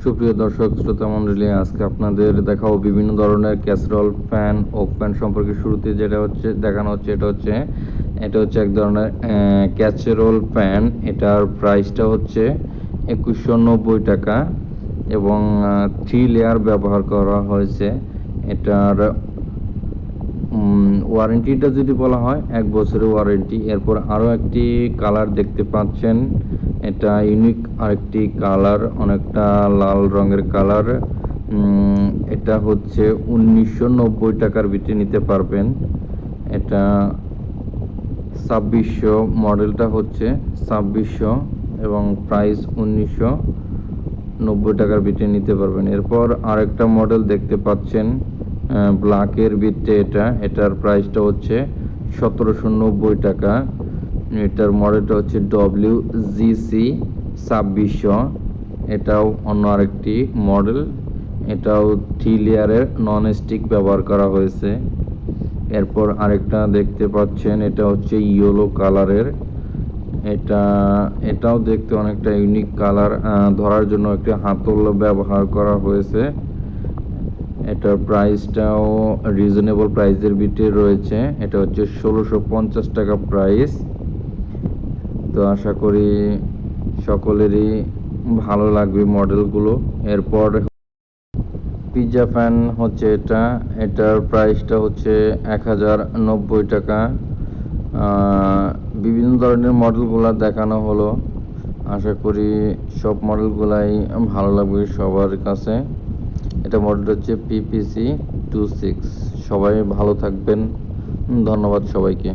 সুপ্রিয় দর্শক, শ্রোতা মণ্ডলী, আজকে আপনাদের দেখাবো বিভিন্ন ধরনের ক্যাসরল ফ্যান ওক ফ্যান সম্পর্কে শুরুতে যেটা হচ্ছে, দেখানো হচ্ছে, এটা হচ্ছে এটা হচ্ছে এক ধরনের ক্যাচেরোল ফ্যান এটার প্রাইসটা হচ্ছে একুশশো নব্বই টাকা এবং থ্রি লেয়ার ব্যবহার করা হয়েছে। এটার ওয়ারেন্টিটা যদি বলা হয়, এক বছরের ওয়ারেন্টি এরপর আরও একটি কালার দেখতে পাচ্ছেন। এটা ইউনিক আরেকটি কালার অনেকটা লাল রঙের কালার এটা হচ্ছে উনিশশো নব্বই টাকার ভিতরে নিতে পারবেন। এটা ছাব্বিশশো মডেলটা হচ্ছে ছাব্বিশশো এবং প্রাইস উনিশশো নব্বই টাকার ভিতরে নিতে পারবেন। এরপর আরেকটা মডেল দেখতে পাচ্ছেন। ব্ল্যাকের ভিতরে এটা। এটার প্রাইসটা হচ্ছে সতেরোশো নব্বই টাকা। এটার মডেলটা হচ্ছে ডব্লিউ জিসি ছাব্বিশশো। এটাও অন্য আরেকটি মডেল। এটাও থ্রি লেয়ারের নন স্টিক ব্যবহার করা হয়েছে। এরপর আরেকটা দেখতে পাচ্ছেন, এটা হচ্ছে ইয়েলো কালারের। এটা, এটাও দেখতে অনেকটা ইউনিক কালার ধরার জন্য একটি হাতল ব্যবহার করা হয়েছে। এটার প্রাইসটাও রিজনেবল প্রাইসের ভিতরে রয়েছে। এটা হচ্ছে ষোলোশো পঞ্চাশ টাকা প্রাইস তো আশা করি সকলেরই ভালো লাগবে মডেলগুলো এরপর পিৎজা ফ্যান হচ্ছে এটা। এটার প্রাইসটা হচ্ছে এক হাজার নব্বই টাকা। বিভিন্ন ধরনের মডেলগুলো দেখানো হলো। আশা করি সব মডেলগুলাই ভালো লাগবে সবার কাছে। এটা মডেল হচ্ছে পিপিসি টু সিক্স সবাই ভালো থাকবেন। ধন্যবাদ সবাইকে।